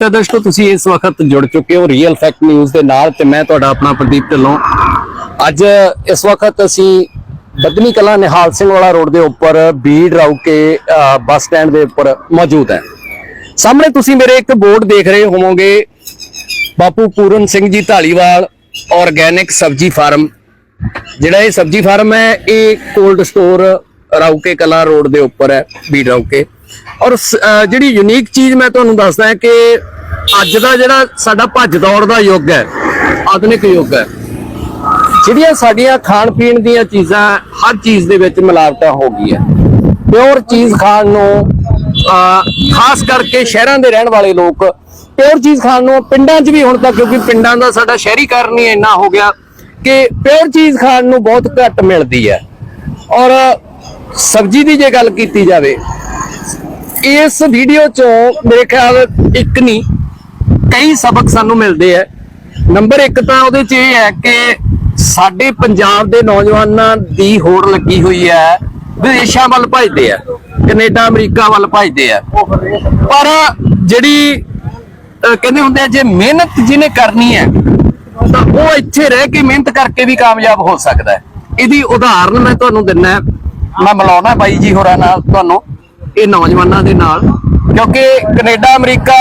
ਤਾਂ ਦਰਸ਼ਕੋ, ਤੁਸੀਂ ਇਸ ਵਕਤ ਜੁੜ ਚੁੱਕੇ ਹੋ ਰੀਅਲ ਫੈਕਟ ਨਿਊਜ਼ ਦੇ ਨਾਲ ਤੇ ਮੈਂ ਤੁਹਾਡਾ ਆਪਣਾ ਪ੍ਰਦੀਪ ਢਿੱਲੋਂ। ਅੱਜ ਇਸ ਵਕਤ ਅਸੀਂ ਬਦਨੀ ਕਲਾ ਨਿਹਾਲ ਸਿੰਘ ਵਾਲਾ ਰੋਡ ਦੇ ਉੱਪਰ, ਬੀੜ ਰੌਕੇ ਬੱਸ ਸਟੈਂਡ ਦੇ ਉੱਪਰ ਮੌਜੂਦ ਹੈ। ਸਾਹਮਣੇ ਤੁਸੀਂ ਮੇਰੇ ਇੱਕ ਬੋਰਡ ਦੇਖ ਰਹੇ ਹੋਵੋਗੇ, ਬਾਪੂ ਪੂਰਨ ਸਿੰਘ ਜੀ ਢਾਲੀਵਾਲ ਆਰਗੈਨਿਕ ਸਬਜੀ ਫਾਰਮ। ਜਿਹੜਾ ਇਹ ਸਬਜੀ ਫਾਰਮ ਹੈ, ਇਹ ਕੋਲਡ ਸਟੋਰ ਰੌਕੇ ਕਲਾ ਰੋਡ ਦੇ ਉੱਪਰ ਹੈ, ਬੀੜ ਰੌਕੇ ਔਰ ਜਿਹੜੀ ਯੂਨੀਕ ਚੀਜ਼ ਮੈਂ ਤੁਹਾਨੂੰ ਦੱਸਦਾ ਹਾਂ ਕਿ ਅੱਜ ਦਾ ਜਿਹੜਾ ਸਾਡਾ ਭੱਜ ਦੌੜ ਦਾ ਯੁੱਗ ਹੈ ਆਧੁਨਿਕ ਯੁੱਗ ਹੈ ਜਿਹੜੀਆਂ ਸਾਡੀਆਂ ਖਾਣ ਪੀਣ ਦੀਆਂ ਚੀਜ਼ਾਂ ਹਰ ਚੀਜ਼ ਦੇ ਵਿੱਚ ਮਿਲਾਵਟਾਂ ਹੋ ਗਈਆਂ। ਪਿਓਰ ਚੀਜ਼ ਖਾਣ ਨੂੰ ਅਹ, ਖਾਸ ਕਰਕੇ ਸ਼ਹਿਰਾਂ ਦੇ ਰਹਿਣ ਵਾਲੇ ਲੋਕ ਪਿਓਰ ਚੀਜ਼ ਖਾਣ ਨੂੰ ਪਿੰਡਾਂ 'ਚ ਵੀ ਹੁਣ ਤੱਕ ਕਿਉਂਕਿ ਪਿੰਡਾਂ ਦਾ ਸਾਡਾ ਸ਼ਹਿਰੀਕਰਨ ਹੀ ਇੰਨਾ ਹੋ ਗਿਆ ਕਿ ਪਿਓਰ ਚੀਜ਼ ਖਾਣ ਨੂੰ ਬਹੁਤ ਘੱਟ ਮਿਲਦੀ ਹੈ। ਔਰ ਸਬਜ਼ੀ ਦੀ ਜੇ ਗੱਲ ਕੀਤੀ ਜਾਵੇ ਇਸ ਵੀਡੀਓ 'ਚੋਂ ਮੇਰੇ ਖਿਆਲ ਇੱਕ ਨਹੀਂ, ਕਈ ਸਬਕ ਸਾਨੂੰ ਮਿਲਦੇ ਆ। ਨੰਬਰ 1 ਤਾਂ ਉਹਦੇ 'ਚ ਇਹ ਹੈ ਕਿ ਸਾਡੇ ਪੰਜਾਬ ਦੇ ਨੌਜਵਾਨਾਂ ਦੀ ਹੋੜ ਲੱਗੀ ਹੋਈ ਹੈ, ਵਿਦੇਸ਼ਾਂ ਵੱਲ ਭਜਦੇ ਆ, ਕੈਨੇਡਾ, ਅਮਰੀਕਾ ਵੱਲ ਭਜਦੇ ਆ। ਪਰ ਜਿਹੜੀ ਕਹਿੰਦੇ ਹੁੰਦੇ ਆ, ਜੇ ਮਿਹਨਤ ਜਿਹਨੇ ਕਰਨੀ ਹੈ, ਤਾਂ ਉਹ ਇੱਥੇ ਰਹਿ ਕੇ ਮਿਹਨਤ ਕਰਕੇ ਵੀ ਕਾਮਯਾਬ ਹੋ ਸਕਦਾ ਹੈ। ਇਹਦੀ ਉਦਾਹਰਨ ਮੈਂ ਤੁਹਾਨੂੰ ਦਿੰਨਾ ਮੈਂ ਮਿਲਾਉਣਾ ਬਾਈ ਜੀ ਹੋਰਾਂ ਨਾਲ ਤੁਹਾਨੂੰ। ਇਹ ਨੌਜਵਾਨਾਂ ਦੇ ਨਾਲ। ਕਿਉਂਕਿ ਕੈਨੇਡਾ ਅਮਰੀਕਾ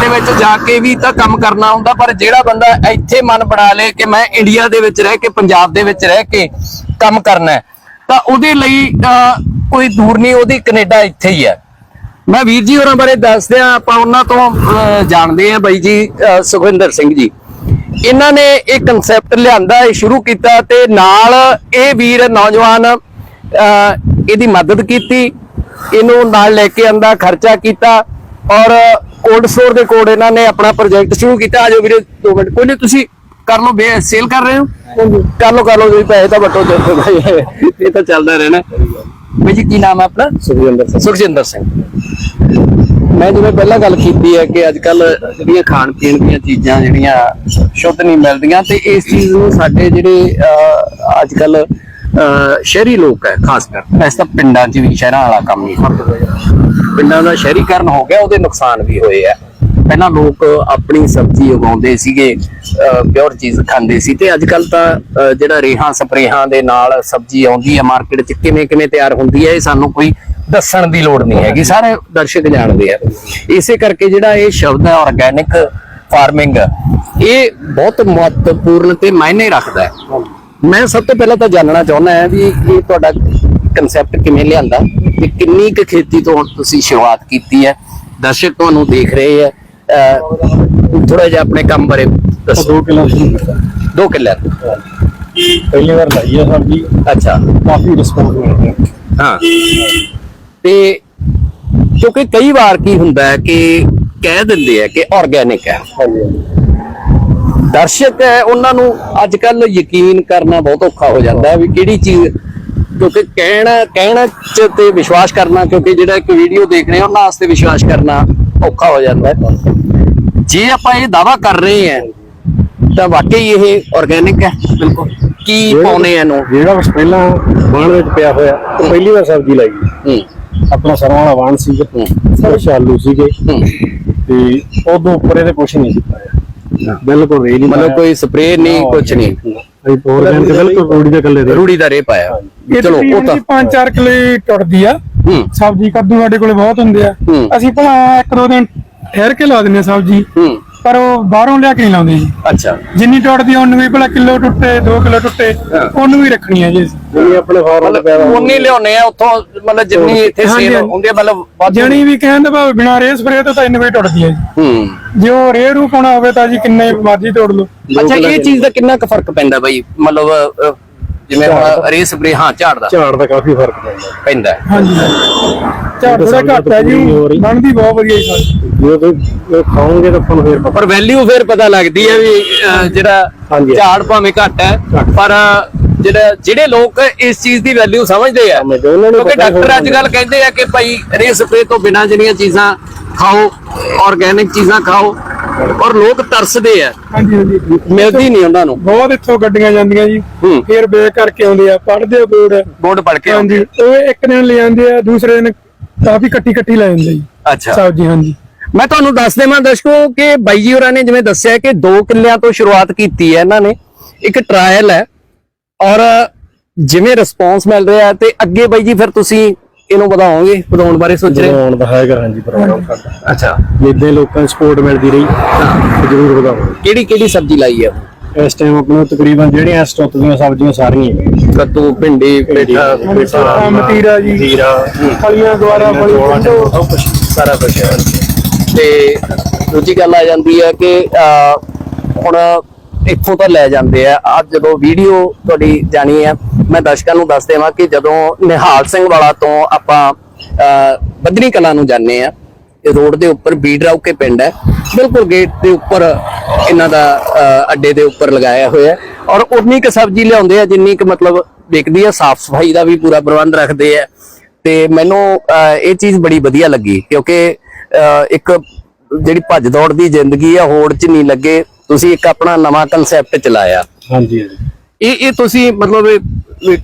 ਦੇ ਵਿੱਚ ਜਾ ਕੇ ਵੀ ਤਾਂ ਕੰਮ ਕਰਨਾ ਹੁੰਦਾ ਪਰ ਜਿਹੜਾ ਬੰਦਾ ਇੱਥੇ ਮਨ ਬਣਾ ਲੇ ਕਿ ਮੈਂ ਇੰਡੀਆ ਦੇ ਵਿੱਚ ਰਹਿ ਕੇ ਪੰਜਾਬ ਦੇ ਵਿੱਚ ਰਹਿ ਕੇ ਕੰਮ ਕਰਨਾ ਤਾਂ ਉਹਦੇ ਲਈ ਕੋਈ ਦੂਰ ਨਹੀਂ ਉਹਦੀ ਕੈਨੇਡਾ ਇੱਥੇ ਹੀ ਹੈ। ਮੈਂ ਵੀਰ ਜੀ ਹੋਰਾਂ ਬਾਰੇ ਦੱਸਦੇ ਆ ਆਪਾਂ ਉਹਨਾਂ ਤੋਂ ਜਾਣਦੇ ਆ ਬਾਈ ਜੀ ਅਹ, ਸੁਖਵਿੰਦਰ ਸਿੰਘ ਜੀ। ਇਹਨਾਂ ਨੇ ਇਹ ਕਨਸੈਪਟ ਲਿਆਂਦਾ ਇਹ ਸ਼ੁਰੂ ਕੀਤਾ ਤੇ ਨਾਲ ਇਹ ਵੀਰ ਨੌਜਵਾਨ ਇਹਦੀ ਮਦਦ ਕੀਤੀ। ਇਹਨੂੰ ਨਾਲ ਲੈ ਕੇ ਆਂਦਾ ਖਰਚਾ ਕੀਤਾ ਔਰ ਕੋਲਡ ਸਟੋਰ ਦੇ ਕੋਲ ਇਹਨਾਂ ਨੇ ਆਪਣਾ ਪ੍ਰੋਜੈਕਟ ਸ਼ੁਰੂ ਕੀਤਾ। ਆਜੋ ਵੀਰੇ ਦੋ ਮਿੰਟ। ਕੋਈ ਨਹੀਂ ਤੁਸੀਂ ਕਰ ਲਓ ਬੇ ਸੇਲ ਕਰ ਰਹੇ ਹੋ? ਕਰ ਲਓ ਕਰ ਲਓ ਜੀ ਪੈਸੇ ਤਾਂ ਬਟੋ ਦੇ ਭਾਈ ਇਹ ਤਾਂ ਚੱਲਦਾ ਰਹਿਣਾ। ਬਈ ਜੀ ਕੀ ਨਾਮ ਹੈ ਆਪਣਾ? ਸੁਖਜਿੰਦਰ ਸਿੰਘ। ਸੁਖਜਿੰਦਰ ਸਿੰਘ। ਮੈਂ ਜਿਵੇਂ ਪਹਿਲਾਂ ਗੱਲ ਕੀਤੀ ਹੈ ਕਿ ਅੱਜ ਕੱਲ ਜਿਹੜੀਆਂ ਖਾਣ ਪੀਣ ਦੀਆਂ ਚੀਜ਼ਾਂ ਜਿਹੜੀਆਂ ਸ਼ੁੱਧ ਨਹੀਂ ਮਿਲਦੀਆਂ ਤੇ ਇਸ ਚੀਜ਼ ਨੂੰ ਸਾਡੇ ਜਿਹੜੇ ਅੱਜ ਕੱਲ ਸ਼ਹਿਰੀ ਲੋਕ ਹੈ, ਖਾਸ ਕਰ। ਵੈਸੇ ਤਾਂ ਪਿੰਡਾਂ 'ਚ ਵੀ, ਸ਼ਹਿਰਾਂ ਵਾਲਾ ਕੰਮ ਨਹੀਂ ਪਿੰਡਾਂ ਦਾ ਸ਼ਹਿਰੀਕਰਨ ਹੋ ਗਿਆ, ਉਹਦੇ ਨੁਕਸਾਨ ਵੀ ਹੋਏ ਆ। ਪਹਿਲਾਂ ਲੋਕ ਆਪਣੀ ਸਬਜ਼ੀ ਉਗਾਉਂਦੇ ਸੀਗੇ ਪਿਓਰ ਚੀਜ਼ ਖਾਂਦੇ ਸੀ ਤੇ ਅੱਜ ਕੱਲ ਤਾਂ ਜਿਹੜਾ ਰੇਹਾਂ, ਸਪਰੇਹਾਂ ਦੇ ਨਾਲ ਸਬਜ਼ੀ ਆਉਂਦੀ ਹੈ ਮਾਰਕੀਟ 'ਚ ਕਿਵੇਂ ਕਿਵੇਂ ਤਿਆਰ ਹੁੰਦੀ ਹੈ ਇਹ ਸਾਨੂੰ ਕੋਈ ਦੱਸਣ ਦੀ ਲੋੜ ਨਹੀਂ ਹੈਗੀ। ਸਾਰੇ ਦਰਸ਼ਕ ਜਾਣਦੇ ਆ। ਇਸੇ ਕਰਕੇ ਜਿਹੜਾ ਇਹ ਸ਼ਬਦ ਹੈ ਆਰਗੈਨਿਕ ਫਾਰਮਿੰਗ ਇਹ ਬਹੁਤ ਮਹੱਤਵਪੂਰਨ ਤੇ ਮਾਇਨੇ ਰੱਖਦਾ ਹੈ। ਮੈਂ ਸਭ ਤੋਂ ਪਹਿਲਾਂ ਤਾਂ ਜਾਣਨਾ ਚਾਹੁੰਦਾ ਹਾਂ ਵੀ ਇਹ ਤੁਹਾਡਾ ਕਨਸੈਪਟ ਕਿਵੇਂ ਲਿਆਂਦਾ? ਤੇ ਕਿੰਨੀ ਕੁ ਖੇਤੀ ਤੋਂ ਤੁਸੀਂ ਸ਼ੁਰੂਆਤ ਕੀਤੀ ਹੈ? ਦਰਸ਼ਕ ਤੁਹਾਨੂੰ ਦੇਖ ਰਹੇ ਆ ਥੋੜਾ ਜਿਹਾ ਆਪਣੇ ਕੰਮ ਬਾਰੇ ਦੱਸੋ। 2 ਕਿਲੋ ਪਹਿਲੀ ਵਾਰ ਲਾਈ ਹੈ ਸਬਜ਼ੀ ਅੱਛਾ। ਕਾਫੀ ਰਿਸਪੌਂਸ ਮਿਲ ਰਿਹਾ ਹਾਂ। ਤੇ ਕਿਉਂਕਿ ਕਈ ਵਾਰ ਕੀ ਹੁੰਦਾ ਹੈ ਕਿ ਕਹਿ ਦਿੰਦੇ ਆ ਕਿ ਆਰਗੈਨਿਕ ਹੈ। ਹਾਂਜੀ। ਦਰਸ਼ਕ ਹੈ ਉਹਨਾਂ ਨੂੰ ਅੱਜ ਕੱਲ ਯਕੀਨ ਕਰਨਾ ਬਹੁਤ ਔਖਾ ਹੋ ਜਾਂਦਾ ਹੈ ਵੀ ਕਿਹੜੀ ਚੀਜ਼ ਕਿਉਂਕਿ ਕਹਿਣਾ ਕਹਿਣਾ ਚ ਤੇ ਵਿਸ਼ਵਾਸ ਕਰਨਾ ਕਿਉਂਕਿ ਜਿਹੜਾ ਇੱਕ ਵੀਡੀਓ ਦੇਖ ਰਹੇ ਉਹਨਾਂ ਵਾਸਤੇ ਵਿਸ਼ਵਾਸ ਕਰਨਾ ਔਖਾ ਹੋ ਜਾਂਦਾ ਹੈ। ਜੇ ਆਪਾਂ ਇਹ ਦਾਵਾ ਕਰ ਰਹੇ ਹਾਂ ਤਾਂ ਵਾਕਈ ਇਹ ਆਰਗੈਨਿਕ ਹੈ ਬਿਲਕੁਲ। ਕੀ ਪਾਉਨੇ ਇਹਨੂੰ? ਜਿਹੜਾ ਪਹਿਲਾਂ ਬਾਣ ਵਿੱਚ ਪਿਆ ਹੋਇਆ ਉਹ ਪਹਿਲੀ ਵਾਰ ਸਬਜ਼ੀ ਲਾਈ। ਹੂੰ। ਆਪਣਾ ਸਰੋਂ ਵਾਲਾ ਬਾਣ ਸੀ ਹੂੰ। ਕੁਛ ਆਲੂ ਸੀਗੇ। ਤੇ ਉਦੋਂ ਉੱਪਰ ਇਹਦੇ ਕੁਛ ਨਹੀਂ ਸੀ ਪਾਇਆ। ਬਿਲਕੁਲ ਰੇ ਨਹੀਂ ਮਤਲਬ ਕੋਈ ਸਪਰੇਅ ਨਹੀਂ ਕੁਝ ਨਹੀਂ। ਅਸੀਂ ਆਰਗੈਨਿਕ ਬਿਲਕੁਲ ਰੋੜੀ ਦੇ ਕੱਲੇ ਦੇ। ਰੂੜੀ ਦਾ ਰੇ ਪਾਇਆ। ਇਹ ਚਲੋ ਉਹ ਤਾਂ 5-4 ਕਿਲੋ ਟੁੱਟਦੀ ਆ ਸਬਜ਼ੀ ਕੱਦੂ ਸਾਡੇ ਕੋਲੇ ਬਹੁਤ ਹੁੰਦੇ ਆ। ਅਸੀਂ ਭਲਾ ਇੱਕ ਦੋ ਦਿਨ ਠਹਿਰ ਕੇ ਲਾ ਦਿੰਦੇ ਆ ਸਬਜ਼ੀ। ਹੂੰ। ਪਰ ਉਹ ਬਾਹਰੋਂ ਲਿਆ ਕੇ ਨਹੀਂ ਲਾਉਂਦੇ ਜੀ। ਅੱਛਾ। ਜਿੰਨੀ ਟੁੱਟਦੀ ਉਹਨੂੰ ਵੀ ਭਲਾ ਕਿਲੋ ਟੁੱਟੇ 2 ਕਿਲੋ ਟੁੱਟੇ ਹਾਂ। ਉਹਨੂੰ ਵੀ ਰੱਖਣੀ ਆ ਜੀ। ਜਿਹੜੀ ਆਪਣੇ ਫਾਰਮ ਮਤਲਬ ਉਨੀ ਲਿਆਉਨੇ ਆ ਉੱਥੋਂ ਮਤਲਬ ਜਿੰਨੀ ਇੱਥੇ ਸੇਲ। ਹੁੰਦੀ ਆ ਮਤਲਬ ਜਣੀ ਵੀ ਕਹਿੰਦੇ ਭਾਵੇਂ ਬਿਨਾਂ ਰੇ ਸਪਰੇ ਤੋਂ ਤਾਂ ਇੰਨੇ ਵੀ ਟੁੱਟਦੀ ਆ ਜੀ। ਹੂੰ। ਜੇ ਉਹ ਰੇ ਰੂ ਪਾਉਣਾ ਹੋਵੇ ਤਾਂ ਜੀ ਕਿੰਨੇ ਮਰਜ਼ੀ ਤੋੜ ਲਓ। ਅੱਛਾ ਇਹ ਚੀਜ਼ ਦਾ ਕਿੰਨਾ ਕੁ ਫ਼ਰਕ ਪੈਂਦਾ ਬਾਈ? ਮਤਲਬ ਜਿਵੇਂ ਹੁਣ ਰੇ ਸਪਰੇ ਹਾਂ ਝਾੜ ਦਾ। ਝਾੜ ਦਾ ਕਾਫੀ ਫ਼ਰਕ ਪੈਂਦਾ। ਪੈਂਦਾ ਹੈ। ਹਾਂਜੀ। ਝਾੜ ਥੋੜਾ ਘੱਟ ਹੈ ਜੀ ਬਣਦੀ ਬਹੁਤ ਵਧੀਆ ਜੀ ਸਬਜ਼ੀ ਜੇ ਤੁਸੀਂ ਇਹ ਖਾਓਗੇ ਤਾਂ ਤੁਹਾਨੂੰ ਫੇਰ ਪਤਾ ਪਰ ਵੈਲਿਊ ਫਿਰ ਪਤਾ ਲੱਗਦੀ ਹੈ ਵੀ ਅਹ, ਜਿਹੜਾ ਹਾਂਜੀ। ਝਾੜ ਭਾਵੇਂ ਘੱਟ ਹੈ ਪਰ ਜਿਹੜਾ ਜਿਹੜੇ ਲੋਕ ਇਸ ਚੀਜ਼ ਦੀ ਵੈਲਿਊ ਸਮਝਦੇ ਆ ਸਮਝਦੇ, ਉਹਨਾਂ ਨੂੰ ਕਿਉਂਕਿ ਪਤਾ ਡਾਕਟਰ ਅੱਜ ਕੱਲ ਕਹਿੰਦੇ ਆ ਕਿ ਭਾਈ ਰੇ ਸਪਰੇ ਤੋਂ ਬਿਨਾਂ ਜਿਹੜੀਆਂ ਚੀਜ਼ਾਂ ਖਾਓ ਆਰਗੈਨਿਕ ਚੀਜ਼ਾਂ ਖਾਓ ਔਰ ਲੋਕ ਤਰਸਦੇ ਆ। ਹਾਂਜੀ ਹਾਂਜੀ। ਮਿਲਦੀ ਨਹੀਂ ਉਹਨਾਂ ਨੂੰ। ਬਹੁਤ ਇੱਥੋਂ ਗੱਡੀਆਂ ਜਾਂਦੀਆਂ ਜੀ। ਹੂੰ। ਫਿਰ ਬੇਕ ਕਰਕੇ ਆਉਂਦੇ ਆ ਪੜਦੇ ਆ ਬੋਰਡ। ਬੋਰਡ ਪੜ ਕੇ ਹਾਂਜੀ ਉਹ ਇੱਕ ਦਿਨ ਲੈ ਜਾਂਦੇ ਆ ਦੂਸਰੇ ਦਿਨ ਕਾਫੀ ਕੱਟੀ ਕੱਟੀ ਲੈ ਜਾਂਦੇ ਜੀ। ਅੱਛਾ। ਸਬਜ਼ੀ ਹਾਂਜੀ। ਮੈਂ ਤੁਹਾਨੂੰ ਦੱਸ ਦੇਵਾਂ ਦਰਸ਼ਕੋ ਕਿ ਬਾਈ ਜੀ ਹੋਰਾਂ ਨੇ ਜਿਵੇਂ ਦੱਸਿਆ ਕਿ 2 ਕਿੱਲਿਆਂ ਤੋਂ ਸ਼ੁਰੂਆਤ ਕੀਤੀ ਹੈ ਇਹਨਾਂ ਨੇ ਇੱਕ ਟ੍ਰਾਇਲ ਹੈ ਔਰ ਜਿਵੇਂ ਰਿਸਪੌਂਸ ਮਿਲ ਰਿਹਾ ਹੈ ਤੇ ਅੱਗੇ ਬਾਈ ਜੀ ਫਿਰ ਤੁਸੀਂ ਇਹਨੂੰ ਵਧਾਓਗੇ ਵਧਾਉਣ ਬਾਰੇ ਸੋਚ ਰਹੇ ਹੋ ਬਣਾਉਣ ਦਾ ਹੈਗਾ ਹਾਂਜੀ ਪ੍ਰੋਗਰਾਮ ਸਾਡਾ। ਅੱਛਾ। ਜਿੱਦਾਂ ਲੋਕਾਂ ਨੂੰ ਸਪੋਰਟ ਮਿਲਦੀ ਰਹੀ ਤਾਂ ਜ਼ਰੂਰ ਵਧਾਵਾਂਗੇ ਕਿਹੜੀ ਕਿਹੜੀ ਸਬਜ਼ੀ ਲਾਈ ਹੈ ਇਸ ਟਾਈਮ ਆਪਣਾ ਤਕਰੀਬਨ ਜਿਹੜੀਆਂ ਇਸ ਟੁੱਤ ਦੀਆਂ ਸਬਜ਼ੀਆਂ ਸਾਰੀਆਂ ਹੀ। ਕੱਦੂ ਭਿੰਡੀ ਪੇਠਾ ਪੇਠਾ, ਮਤੀਰਾ ਜੀ ਜੀਰਾ ਫਲੀਆਂ ਦੁਆਰਾ ਫਲੀ ਚੌਲਾਂ, ਟਿੰਡੋ ਸਭ ਕੁਝ ਸਾਰਾ ਕੁਝ ਤੇ ਦੂਜੀ ਗੱਲ ਆ ਜਾਂਦੀ ਹੈ ਕਿ ਅਹ, ਹੁਣ ਇੱਥੋਂ ਤਾਂ ਲੈ ਜਾਂਦੇ ਆ। ਅੱਜ ਜਦੋਂ ਵੀਡੀਓ ਤੁਹਾਡੀ ਜਾਣੀ ਹੈ ਮੈਂ ਦਰਸ਼ਕਾਂ ਨੂੰ ਦੱਸ ਦੇਵਾਂ ਕਿ ਜਦੋਂ ਨਿਹਾਲ ਸਿੰਘ ਵਾਲਾ ਤੋਂ ਆਪਾਂ ਅਹ, ਬੱਧਨੀ ਕਲਾ ਨੂੰ ਜਾਂਦੇ ਆ ਇਹ ਰੋਡ ਦੇ ਉੱਪਰ ਬੀੜ ਰਾਉ ਕੇ ਪਿੰਡ ਹੈ। ਬਿਲਕੁਲ ਗੇਟ ਦੇ ਉੱਪਰ ਇਹਨਾਂ ਦਾ ਅੱਡੇ ਦੇ ਉੱਪਰ ਲਗਾਇਆ ਹੋਇਆ ਔਰ ਉਨੀ ਕੁ ਸਬਜ਼ੀ ਲਿਆਉਂਦੇ ਆ ਜਿੰਨੀ ਕੁ ਮਤਲਬ ਵਿਕਦੀ ਆ ਸਾਫ਼ ਸਫ਼ਾਈ ਦਾ ਵੀ ਪੂਰਾ ਪ੍ਰਬੰਧ ਰੱਖਦੇ ਆ। ਤੇ ਮੈਨੂੰ ਇਹ ਚੀਜ਼ ਬੜੀ ਵਧੀਆ ਲੱਗੀ ਕਿਉਂਕਿ ਇੱਕ ਜਿਹੜੀ ਭੱਜ ਦੌੜ ਦੀ ਜ਼ਿੰਦਗੀ ਆ ਹੋੜ 'ਚ ਨਹੀਂ ਲੱਗੇ। ਤੁਸੀਂ ਇੱਕ ਆਪਣਾ ਨਵਾਂ ਕਨਸੈਪਟ ਚਲਾਇਆ। ਹਾਂਜੀ ਹਾਂਜੀ। ਇਹ ਇਹ ਤੁਸੀਂ ਮਤਲਬ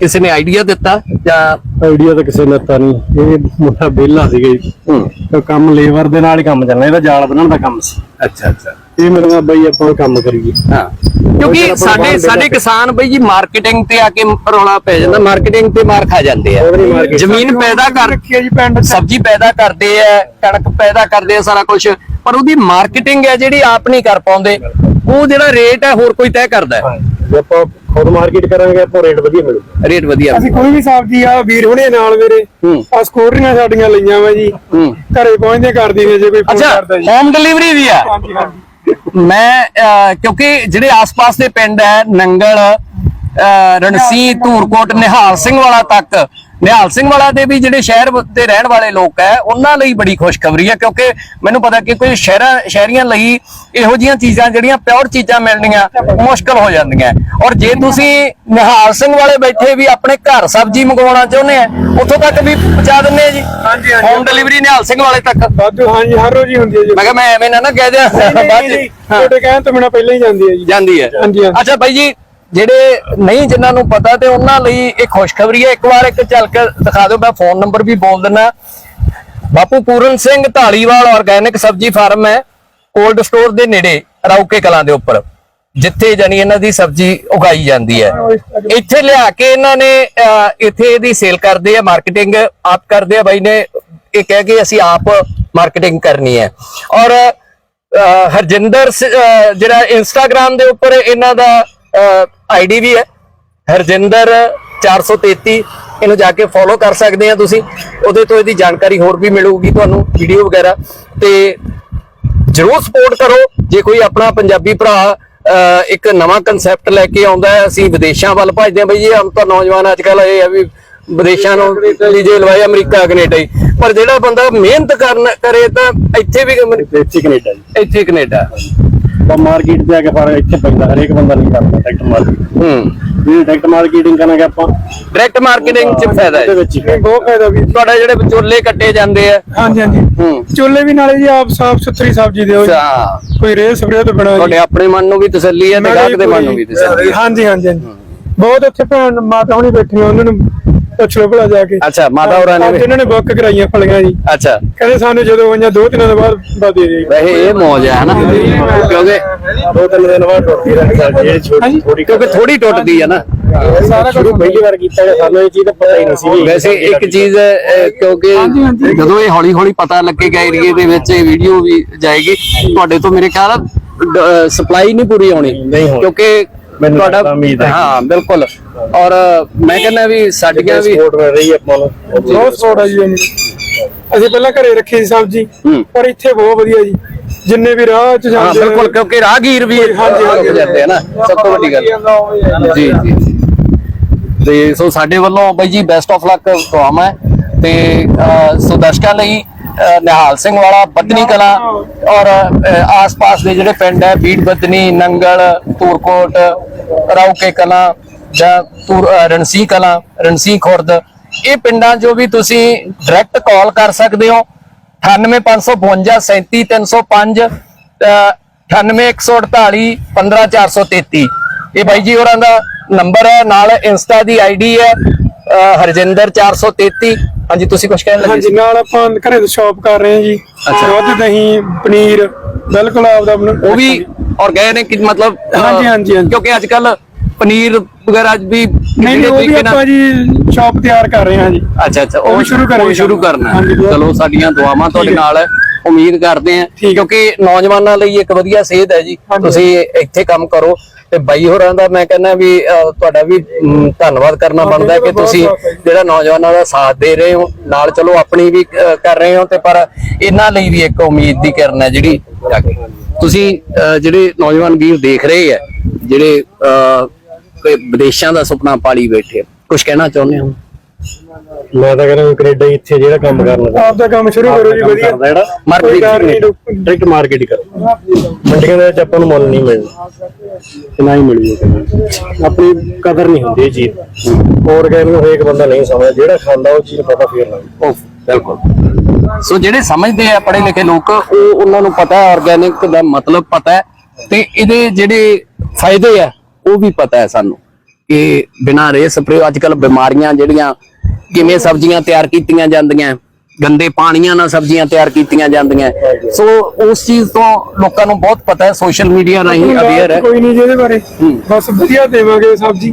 ਕਿਸੇ ਨੇ ਆਈਡੀਆ ਦਿੱਤਾ ਜਾਂ ਆਈਡੀਆ ਤਾਂ ਕਿਸੇ ਨੇ ਦਿੱਤਾ ਨਹੀਂ। ਇਹ ਮੁੰਡਾ ਵਿਹਲਾ ਸੀਗਾ ਜੀ। ਹੂੰ। ਤਾਂ ਕੰਮ ਲੇਬਰ ਦੇ ਨਾਲ ਹੀ ਕੰਮ ਚੱਲਣਾ। ਇਹਦਾ ਜਾਲ ਬਣਾਉਣ ਦਾ ਕੰਮ ਸੀ। ਅੱਛਾ ਅੱਛਾ। ਇਹ ਮੇਰੇ ਨਾਲ ਬਈ ਆਪਾਂ ਕੰਮ ਕਰੀਏ। ਹਾਂ। ਕਿਉਂਕਿ ਸਾਡੇ ਸਾਡੇ ਕਿਸਾਨ ਬਈ ਜੀ ਮਾਰਕੀਟਿੰਗ ਤੇ ਆ ਕੇ ਰੌਲਾ ਪੈ ਜਾਂਦਾ। ਮਾਰਕੀਟਿੰਗ ਤੇ ਮਾਰ ਖਾ ਜਾਂਦੇ ਆ। ਜ਼ਮੀਨ ਪੈਦਾ ਕਰ ਰੱਖੀ ਹੈ ਜੀ ਪਿੰਡ ਸਬਜ਼ੀ ਪੈਦਾ ਕਰਦੇ ਆ ਕਣਕ ਪੈਦਾ ਕਰਦੇ ਆ ਸਾਰਾ ਕੁਝ ਪਰ ਉਹਦੀ ਮਾਰਕੀਟਿੰਗ ਹੈ ਜਿਹੜੀ ਆਪ ਨਹੀਂ ਕਰ ਪਾਉਂਦੇ। ਉਹ ਜਿਹੜਾ ਰੇਟ ਹੈ ਹੋਰ ਕੋਈ ਤੈਅ ਕਰਦਾ ਹੈ। ਜੇ ਆਪਾਂ ਖੁਦ ਮਾਰਕੀਟ ਕਰਾਂਗੇ ਆਪਾਂ ਰੇਟ ਵਧੀਆ ਮਿਲੂਗਾ ਰੇਟ ਵਧੀਆ ਅਸੀਂ ਕੋਈ ਵੀ ਸਬਜ਼ੀ ਆ ਵੀਰ ਹੁਣੇ ਨਾਲ ਮੇਰੇ ਹੂੰ। ਆ ਸਕੋਰੀਆਂ ਸਾਡੀਆਂ ਲਈਆਂ ਵਾ ਜੀ। ਹੂੰ। ਘਰੇ ਪਹੁੰਚਦੇ ਕਰਦੀ ਨੇ ਜੇ ਕੋਈ ਫੋਨ ਅੱਛਾ ਕਰਦਾ ਜੀ। ਹੋਮ ਡਿਲੀਵਰੀ ਵੀ ਆ। ਹਾਂਜੀ ਹਾਂਜੀ। ਮੈਂ ਅਹ, ਕਿਉਂਕਿ ਜਿਹੜੇ ਆਸ-ਪਾਸ ਦੇ ਪਿੰਡ ਹੈ ਨੰਗਲ ਅਹ, ਰਣਸੀ ਧੂਰਕੋਟ ਨਿਹਾਲ ਸਿੰਘ ਵਾਲਾ ਤੱਕ ਨਿਹਾਲ ਸਿੰਘ ਵਾਲਾ ਦੇ ਵੀ ਜਿਹੜੇ ਸ਼ਹਿਰ ਦੇ ਰਹਿਣ ਵਾਲੇ ਲੋਕ ਹੈ ਉਹਨਾਂ ਲਈ ਬੜੀ ਖੁਸ਼ਖਬਰੀ ਹੈ ਕਿਉਂਕਿ ਮੈਨੂੰ ਪਤਾ ਕਿ ਕੋਈ ਸ਼ਹਿਰਾਂ ਸ਼ਹਿਰੀਆਂ ਲਈ ਇਹੋ ਜੀਆਂ ਚੀਜ਼ਾਂ ਜਿਹੜੀਆਂ ਪਿਓਰ ਚੀਜ਼ਾਂ ਮਿਲਣੀਆਂ ਮੁਸ਼ਕਲ ਹੋ ਜਾਂਦੀਆਂ ਔਰ ਜੇ ਤੁਸੀਂ ਨਿਹਾਲ ਸਿੰਘ ਵਾਲੇ ਬੈਠੇ ਵੀ ਆਪਣੇ ਘਰ ਸਬਜ਼ੀ ਮੰਗਵਾਉਣਾ ਚਾਹੁੰਦੇ ਆ ਉੱਥੋਂ ਤੱਕ ਵੀ ਪਹੁੰਚਾ ਦਿੰਦੇ ਆ ਜੀ? ਹਾਂਜੀ, ਹਾਂਜੀ। ਹੋਮ ਡਿਲੀਵਰੀ ਨਿਹਾਲ ਸਿੰਘ ਵਾਲੇ ਤੱਕ? ਵਾਧੂ ਹਾਂਜੀ ਹਰ ਰੋਜ਼ ਹੀ ਹੁੰਦੀ ਹੈ ਜੀ। ਮੈਂ ਕਿਹਾ ਮੈਂ ਐਵੇਂ ਨਾ ਨਾ ਕਹਿ ਦਿਆਂ। ਬਾਅਦ। ਤੁਹਾਡੇ ਕਹਿਣ ਤੋਂ ਬਿਨਾ ਪਹਿਲਾਂ ਹੀ ਜਾਂਦੀ ਹੈ ਜੀ। ਜਾਂਦੀ ਹੈ। ਅੱਛਾ ਬਾਈ ਜੀ ਜਿਹੜੇ ਨਹੀਂ ਜਿਨ੍ਹਾਂ ਨੂੰ ਪਤਾ ਤੇ ਉਹਨਾਂ ਲਈ ਇਹ ਖੁਸ਼ਖਬਰੀ ਹੈ। ਇੱਕ ਵਾਰ ਇੱਕ ਝਲਕ ਦਿਖਾ ਦਿਓ ਮੈਂ ਫੋਨ ਨੰਬਰ ਵੀ ਬੋਲ ਦਿੰਦਾ ਬਾਪੂ ਪੂਰਨ ਸਿੰਘ ਢਾਲੀਵਾਲ ਆਰਗੈਨਿਕ ਸਬਜ਼ੀ ਫਾਰਮ ਹੈ ਕੋਲਡ ਸਟੋਰ ਦੇ ਨੇੜੇ ਰੌਕੇ ਕਲਾਂ ਦੇ ਉੱਪਰ ਜਿੱਥੇ ਜਾਨੀ ਇਹਨਾਂ ਦੀ ਸਬਜ਼ੀ ਉਗਾਈ ਜਾਂਦੀ ਹੈ। ਇੱਥੇ ਲਿਆ ਕੇ ਇਹਨਾਂ ਨੇ ਅਹ, ਇੱਥੇ ਇਹਦੀ ਸੇਲ ਕਰਦੇ ਆ ਮਾਰਕੀਟਿੰਗ ਆਪ ਕਰਦੇ ਆ। ਬਾਈ ਨੇ ਇਹ ਕਹਿ ਕੇ ਅਸੀਂ ਆਪ ਮਾਰਕੀਟਿੰਗ ਕਰਨੀ ਹੈ। ਔਰ ਹਰਜਿੰਦਰ ਜਿਹੜਾ ਇੰਸਟਾਗ੍ਰam ਦੇ ਉੱਪਰ ਇਹਨਾਂ ਦਾ ਆਈਡੀ ਵੀ ਹੈ। ਹਰਜਿੰਦਰ 433 ਇਹਨੂੰ ਜਾ ਕੇ ਫੋਲੋ ਕਰ ਸਕਦੇ ਆ ਤੁਸੀਂ। ਉਹਦੇ ਤੋਂ ਇਹਦੀ ਜਾਣਕਾਰੀ ਹੋਰ ਵੀ ਮਿਲੂਗੀ ਤੁਹਾਨੂੰ ਵੀਡੀਓ ਵਗੈਰਾ। ਤੇ ਜਰੂਰ ਸਪੋਰਟ ਕਰੋ। ਜੇ ਕੋਈ ਆਪਣਾ ਪੰਜਾਬੀ ਭਰਾ ਇੱਕ ਨਵਾਂ ਕਨਸੈਪਟ ਲੈ ਕੇ ਆਉਂਦਾ ਹੈ ਅਸੀਂ ਵਿਦੇਸ਼ਾਂ ਵੱਲ ਭੱਜਦੇ ਹਾਂ ਬਈ ਇਹ ਹਮ ਤਾਂ ਨੌਜਵਾਨ ਅੱਜ ਕੱਲ ਇਹ ਹੈ ਵੀ ਵਿਦੇਸ਼ਾਂ ਨੂੰ ਲੀਜੇ ਲਵਾਏ ਅਮਰੀਕਾ ਕੈਨੇਡਾ ਹੀ। ਪਰ ਜਿਹੜਾ ਬੰਦਾ ਮਿਹਨਤ ਕਰਨ ਕਰੇ ਤਾਂ ਇੱਥੇ ਵੀ ਇੱਥੇ ਕੈਨੇਡਾ ਜੀ। ਇੱਥੇ ਕੈਨੇਡਾ। ਆਪਾਂ ਮਾਰਕੀਟ ਤੇ ਆ ਕੇ ਫਰ ਇੱਥੇ ਪੈਂਦਾ ਹਰੇਕ ਬੰਦਾ ਨਹੀਂ ਕਰਦਾ ਡਾਇਰੈਕਟ ਮਾਰਕੀਟ ਹੂੰ। ਜੇ ਡਾਇਰੈਕਟ ਮਾਰਕੀਟਿੰਗ ਕਰਾਂਗੇ ਆਪਾਂ ਡਾਇਰੈਕਟ ਮਾਰਕੀਟਿੰਗ ਚ ਫਾਇਦਾ ਉਹਦੇ ਹੈ ਵਿੱਚ ਹੀ। ਨਹੀਂ, ਬਹੁਤ ਫਾਇਦਾ ਵੀ। ਤੁਹਾਡੇ ਜਿਹੜੇ ਵਿਚੋਲੇ ਕੱਟੇ ਜਾਂਦੇ ਆ। ਹਾਂਜੀ ਹਾਂਜੀ। ਹੂੰ। ਚੋਲੇ ਵੀ ਨਾਲੇ ਜੀ ਆਪ ਸਾਫ਼ ਸੁਥਰੀ ਸਬਜ਼ੀ ਦਿਓ ਜੀ। ਅੱਛਾ। ਕੋਈ ਰੇ ਸਪਰੇ ਤੋਂ ਬਿਨਾਂ ਤੁਹਾਡੇ ਆਪਣੇ ਮਨ ਨੂੰ ਵੀ ਤਸੱਲੀ ਹੈ ਤੇ ਨਾਲੇ ਗਾਹਕ ਦੇ ਮਨ ਨੂੰ ਵੀ ਤਸੱਲੀ ਹੈ। ਹਾਂਜੀ ਹਾਂਜੀ ਹਾਂਜੀ। ਬਹੁਤ ਇੱਥੇ ਭੈਣ ਮਾਤਾ ਹੁਣੀ ਬੈਠੀਆਂ ਉਹਨਾਂ ਨੂੰ ਪੁੱਛ ਲਓ ਭਲਾ ਜਾ ਕੇ। ਅੱਛਾ ਮਾਤਾ ਹੋਰਾਂ ਨੇ ਅੱਜ ਇਹਨਾਂ ਨੇ ਬੁੱਕ ਕਰਾਈਆਂ ਫਲੀਆਂ ਜੀ। ਅੱਛਾ। ਕਹਿੰਦੇ ਸਾਨੂੰ ਜਦੋਂ ਆਈਆਂ ਦੋ ਤਿੰਨਾਂ ਦੇ ਬਾਅਦ ਬਾਅਦ ਦੇ ਦੇ ਵੈਸੇ ਇਹ ਮੌਜ ਹੈ ਹਨਾ। ਕਿਉਂਕਿ ਦੋ ਤਿੰਨ ਦਿਨ ਬਾਅਦ ਟੁੱਟਦੀ ਰਹਿੰਦੀ ਸਾਡੀ ਇਹ ਛੋਟੀ ਥੋੜੀ ਕਿਉਂਕਿ ਥੋੜੀ ਟੁੱਟਦੀ ਹੈ ਨਾ। ਸਾਰਾ ਸ਼ੁਰੂ ਪਹਿਲੀ ਵਾਰ ਕੀਤਾ ਹੈ, ਸਾਨੂੰ ਇਹ ਚੀਜ਼ ਦਾ ਪਤਾ ਹੀ ਨਹੀਂ ਸੀ ਵੈਸੇ ਇੱਕ ਚੀਜ਼ ਅਹ, ਕਿਉਂਕਿ ਜਦੋਂ ਇਹ ਹੌਲੀ ਹੌਲੀ ਪਤਾ ਲੱਗੇਗਾ ਏਰੀਏ ਦੇ ਵਿੱਚ ਇਹ ਵੀਡੀਓ ਵੀ ਜਾਏਗੀ ਤੁਹਾਡੇ ਤੋਂ ਮੇਰੇ ਖਿਆਲ ਸਪਲਾਈ ਨਹੀਂ ਪੂਰੀ ਨਹੀਂ ਹੋਣੀ। ਕਿਉਂਕਿ ਮੈਨੂੰ ਤੁਹਾਡਾ ਤਾਂ ਉਮੀਦ ਹੈ। ਹਾਂ ਬਿਲਕੁਲ। ਔਰ ਮੈਂ ਕਹਿੰਦਾ ਵੀ ਸਾਡੀਆਂ ਵੀ ਸਪੋਰਟ ਮਿਲ ਰਹੀ ਹੈ ਆਪਾਂ ਨੂੰ ਬਹੁਤ ਸਪੋਰਟ ਆ ਜੀ ਇਹਨੂੰ। ਅਸੀਂ ਪਹਿਲਾਂ ਘਰੇ ਰੱਖੀ ਸੀ ਸਬਜ਼ੀ ਹੂੰ। ਪਰ ਇੱਥੇ ਬਹੁਤ ਵਧੀਆ ਜੀ ਜਿੰਨੇ ਵੀ ਰਾਹ ਚ ਹਾਂ ਜਾਂਦੇ ਬਿਲਕੁਲ ਕਿਉਂਕਿ ਰਾਹਗੀਰ ਵੀ ਹਾਂਜੀ, ਹਾਂਜੀ। ਜਾਂਦੇ ਆ ਨਾ ਸਭ ਤੋਂ ਵੱਡੀ ਗੱਲ ਜੀ ਜੀ ਜੀ। ਤੇ ਸੋ ਸਾਡੇ ਵੱਲੋਂ ਬਾਈ ਜੀ ਬੈਸਟ ਆਫ ਲੱਕ ਦੁਆਵਾਂ ਹੈ ਤੇ ਅਹ, ਸੋ ਦਰਸ਼ਕਾਂ ਲਈ ਅਹ, ਨਿਹਾਲ ਸਿੰਘ ਵਾਲਾ ਬੱਦਨੀ ਕਲਾ ਔਰ ਅਹ, ਆਸ-ਪਾਸ ਦੇ ਜਿਹੜੇ ਪਿੰਡ ਹੈ ਬੀੜ ਬੱਦਨੀ ਨੰਗਲ ਧੂਰਕੋਟ ਰੌਕੇ ਕਲਾ ਜਾਂ ਰਣਸੀ ਕਲਾ ਰਣਸੀ ਖੁਰਦ ਇਹ ਪਿੰਡਾਂ 'ਚੋਂ ਵੀ ਤੁਸੀਂ ਡਾਇਰੈਕਟ ਕਾਲ ਕਰ ਸਕਦੇ ਹੋ। 98552 37305 98148 15433 ਇਹ ਬਾਈ ਜੀ ਹੋਰਾਂ ਦਾ ਨੰਬਰ ਹੈ ਨਾਲ ਇੰਸਟਾ ਦੀ ਆਈਡੀ ਹੈ ਹਰਜਿੰਦਰ 433 ਹਾਂਜੀ ਤੁਸੀਂ ਕੁਝ ਕਹਿਣ ਲੱਗੇ ਹਾਂਜੀ ਨਾਲ ਆਪਾਂ ਘਰੇ ਸ਼ਾਪ ਕਰ ਰਹੇ ਹਾਂ ਜੀ। ਦੁੱਧ ਦਹੀਂ ਪਨੀਰ ਬਿਲਕੁਲ ਆਪਦਾ ਆਪਣਾ ਉਹ ਵੀ ਆਰਗੈਨਿਕ ਮਤਲਬ ਹਾਂਜੀ, ਹਾਂਜੀ। ਕਿਉਂਕਿ ਅੱਜ ਕੱਲ ਪਨੀਰ ਵਗੈਰਾ ਵੀ ਨਹੀਂ ਉਹ ਵੀ ਆਪਾਂ ਜੀ ਸ਼ਾਪ ਤਿਆਰ ਕਰ ਰਹੇ ਹਾਂ ਜੀ ਅੱਛਾ ਅੱਛਾ ਉਹ ਸ਼ੁਰੂ ਕਰਾਂਗੇ ਉਹ ਸ਼ੁਰੂ ਕਰਨਾ ਚਲੋ ਸਾਡੀਆਂ ਦੁਆਵਾਂ ਤੁਹਾਡੇ। ਨਾਲ ਹੈ ਉਮੀਦ ਕਰਦੇ ਹੈ। ਕਿਉਂਕਿ ਨੌਜਵਾਨਾਂ ਲਈ ਇੱਕ ਵਧੀਆ ਸੇਧ ਹੈ ਜੀ। ਤੁਸੀਂ ਇੱਥੇ ਕੰਮ ਕਰੋ ਤੇ ਬਾਈ ਹੋਰਾਂ ਦਾ ਮੈਂ ਕਹਿੰਦਾ ਵੀ ਤੁਹਾਡਾ ਵੀ ਧੰਨਵਾਦ ਕਰਨਾ ਬਣਦਾ ਹੈ ਕਿ ਤੁਸੀਂ। ਜਿਹੜਾ ਨੌਜਵਾਨਾਂ ਦਾ ਸਾਥ ਦੇ ਰਹੇ ਹੋ ਨਾਲ ਚਲੋ ਆਪਣੀ ਵੀ ਕਰ ਰਹੇ ਹੋ ਤੇ ਪਰ ਇਹਨਾਂ ਲਈ ਵੀ ਇੱਕ ਉਮੀਦ ਦੀ ਕਿਰਨ ਹੈ ਜਿਹੜੀ ਤੁਸੀਂ ਜਿਹੜੇ ਨੌਜਵਾਨ ਵੀਰ ਦੇਖ ਰਹੇ ਆ ਜਿਹੜੇ ਵਿਦੇਸ਼ਾਂ ਦਾ ਸੁਪਨਾ ਪਾਲੀ ਬੈਠੇ ਕੁਝ ਕਹਿਣਾ ਚਾਹੁੰਦੇ ਹੋ? ਮੈਂ ਤਾਂ ਕਹਿੰਦਾ ਕੈਨੇਡਾ ਹੀ ਇੱਥੇ ਜਿਹੜਾ ਕੰਮ ਕਰਨਾ ਆਪਦਾ ਕੰਮ ਸ਼ੁਰੂ ਕਰੋ ਜੀ ਵਧੀਆ। ਜਿਹੜਾ। ਮਾਰਕੀਟ ਕੋਈ ਡਰ ਨਹੀਂ, ਡਾਇਰੈਕਟ ਮਾਰਕੀਟ ਹੀ ਕਰੋ। ਮੰਡੀਆਂ ਦੇ ਵਿੱਚ ਆਪਾਂ ਨੂੰ ਮੁੱਲ ਨਹੀਂ ਮਿਲਣਾ। ਤੇ ਨਾ ਹੀ ਮਿਲੂ ਆਪਣੀ ਕਦਰ ਨਹੀਂ ਹੁੰਦੀ ਇਹ ਚੀਜ਼। ਆਰਗੈਨਿਕ ਹਰੇਕ ਬੰਦਾ ਨਹੀਂ ਸਮਝਦਾ। ਜਿਹੜਾ ਖਾਂਦਾ ਉਹ ਚੀਜ਼ ਪਤਾ ਫੇਰ ਲੱਗਦਾ। ਉਹ ਬਿਲਕੁਲ। ਸੋ ਜਿਹੜੇ ਸਮਝਦੇ ਆ ਪੜ੍ਹੇ ਲਿਖੇ ਲੋਕ ਉਹ ਉਹਨਾਂ ਨੂੰ ਪਤਾ ਹੈ ਆਰਗੈਨਿਕ ਦਾ ਮਤਲਬ ਪਤਾ ਹੈ। ਤੇ ਇਹਦੇ ਜਿਹੜੇ ਫਾਇਦੇ ਆ ਉਹ ਵੀ ਪਤਾ ਹੈ ਸਾਨੂੰ ਕਿ ਬਿਨਾਂ ਰੇ ਸਪਰੇ ਅੱਜ ਕੱਲ ਬਿਮਾਰੀਆਂ ਜਿਹੜੀਆਂ ਕਿਵੇਂ ਸਬਜ਼ੀਆਂ ਤਿਆਰ ਕੀਤੀਆਂ ਜਾਂਦੀਆਂ ਗੰਦੇ ਪਾਣੀਆਂ ਨਾਲ ਸਬਜ਼ੀਆਂ ਤਿਆਰ ਕੀਤੀਆਂ ਜਾਂਦੀਆਂ। ਸੋ ਉਸ ਚੀਜ਼ ਤੋਂ ਲੋਕਾਂ ਨੂੰ ਬਹੁਤ ਪਤਾ ਹੈ ਸੋਸ਼ਲ ਮੀਡੀਆ ਰਾਹੀਂ ਅਵੇਅਰ ਹੈ। ਕੋਈ ਨਹੀਂ ਜੀ ਇਹਦੇ ਬਾਰੇ। ਬਸ ਵਧੀਆ ਦੇਵਾਂਗੇ ਸਬਜ਼ੀ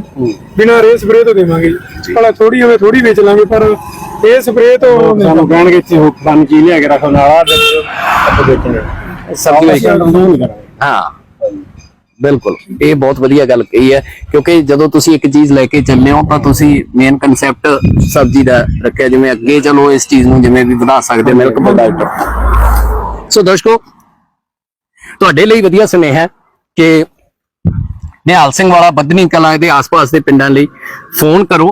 ਬਿਨਾਂ ਰੇ ਸਪਰੇ ਤੋਂ ਦੇਵਾਂਗੇ। ਭਲਾ ਥੋੜੀ ਹੋਵੇ ਥੋੜੀ ਵੇਚ ਲਾਂਗੇ ਪਰ ਇਹ ਸਪਰੇ ਤੋਂ ਸਾਨੂੰ ਕਹਿਣਗੇ ਇੱਥੇ ਬੰਨ ਚੀਜ਼ ਲਿਆ ਕੇ ਰੱਖੋ ਨਾਲ ਆ ਦੇਖੋ ਆਪਾਂ ਵੇਚਣੇ। ਸਬਜ਼ੀ ਹਾਂ। ਬਿਲਕੁਲ। ਇਹ ਬਹੁਤ ਵਧੀਆ ਗੱਲ ਕਹੀ ਹੈ, ਕਿਉਂਕਿ ਜਦੋਂ ਤੁਸੀਂ ਇੱਕ ਚੀਜ਼ ਲੈ ਕੇ ਚੱਲੇ ਹੋ, ਤਾਂ ਤੁਸੀਂ ਮੇਨ ਕਨਸੈਪਟ ਸਬਜ਼ੀ ਦਾ ਰੱਖਿਆ, ਜਿਵੇਂ ਅੱਗੇ ਚਲੋ ਇਸ ਚੀਜ਼ ਨੂੰ ਜਿਵੇਂ ਵੀ ਵਧਾ ਸਕਦੇ ਮਿਲਕ ਪ੍ਰੋਡਕਟ ਸੋ ਦਰਸ਼ਕੋ, ਤੁਹਾਡੇ ਲਈ ਵਧੀਆ ਸੁਨੇਹਾ ਹੈ ਕਿ ਨਿਹਾਲ ਸਿੰਘ ਵਾਲਾ ਬੱਦਨੀ ਕਲਾਂ ਦੇ ਆਸ-ਪਾਸ ਦੇ ਪਿੰਡਾਂ ਲਈ ਫੋਨ ਕਰੋ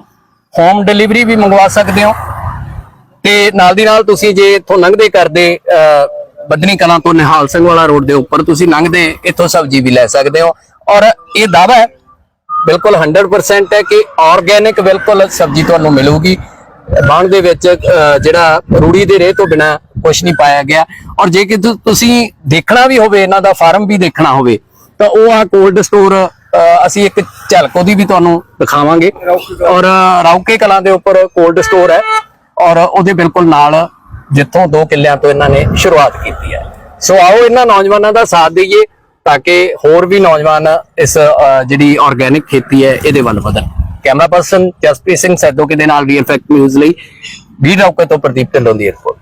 ਹੋਮ ਡਿਲੀਵਰੀ ਵੀ ਮੰਗਵਾ ਸਕਦੇ ਹੋ, ਤੇ ਨਾਲ ਦੀ ਨਾਲ ਤੁਸੀਂ ਜੇ ਇੱਥੋਂ ਲੰਘਦੇ ਕਰਦੇ ਬੱਦਨੀ ਕਲਾਂ ਤੋਂ ਨਿਹਾਲ ਸਿੰਘ ਵਾਲਾ ਰੋਡ ਦੇ ਉੱਪਰ ਤੁਸੀਂ ਲੰਘਦੇ ਇੱਥੋਂ ਸਬਜ਼ੀ ਵੀ ਲੈ ਸਕਦੇ ਹੋ। ਔਰ ਇਹ ਦਾਵਾ ਹੈ, ਬਿਲਕੁਲ 100% ਹੈ ਕਿ ਆਰਗੇਨਿਕ ਬਿਲਕੁਲ ਸਬਜ਼ੀ ਤੁਹਾਨੂੰ ਮਿਲੂਗੀ। ਬਾਣ ਦੇ ਵਿੱਚ ਜਿਹੜਾ ਰੂੜੀ ਦੇ ਰੇਹ ਤੋਂ ਬਿਨਾ ਕੁਝ ਨਹੀਂ ਪਾਇਆ ਗਿਆ। ਔਰ ਜੇ ਕਿ ਤੁਸੀਂ ਦੇਖਣਾ ਵੀ ਹੋਵੇ, ਇਹਨਾਂ ਦਾ ਫਾਰਮ ਵੀ ਦੇਖਣਾ ਹੋਵੇ, ਤਾਂ ਉਹ ਆ ਕੋਲਡ ਸਟੋਰ ਅਸੀਂ ਇੱਕ ਝਲਕ ਉਹਦੀ ਵੀ ਤੁਹਾਨੂੰ ਦਿਖਾਵਾਂਗੇ। ਔਰ ਰੌਕੇ ਕਲਾਂ ਦੇ ਉੱਪਰ ਕੋਲਡ ਸਟੋਰ ਹੈ, ਔਰ ਉਹਦੇ ਬਿਲਕੁਲ ਨਾਲ ਜਿੱਥੋਂ ਦੋ ਕਿੱਲਿਆਂ ਤੋਂ ਇਹਨਾਂ ਨੇ ਸ਼ੁਰੂਆਤ ਕੀਤੀ ਹੈ। ਸੋ ਆਓ ਇਹਨਾਂ ਨੌਜਵਾਨਾਂ ਦਾ ਸਾਥ ਦਈਏ ਤਾਂ ਕਿ ਹੋਰ ਵੀ ਨੌਜਵਾਨ ਇਸ ਜਿਹੜੀ ਆਰਗੇਨਿਕ ਖੇਤੀ ਹੈ, ਇਹਦੇ ਵੱਲ ਵਧਣ। ਕੈਮਰਾ ਪਰਸਨ ਜਸਪ੍ਰੀਤ ਸਿੰਘ ਸੈਦੋਕੇ ਦੇ ਨਾਲ ਵੀ ਇਫੈਕਟ ਨਿਊਜ਼ ਲਈ ਵੀਰ ਰੌਕੇ ਤੋਂ ਪ੍ਰਦੀਪ ਢਿੱਲੋਂ ਦੀ ਰਿਪੋਰਟ।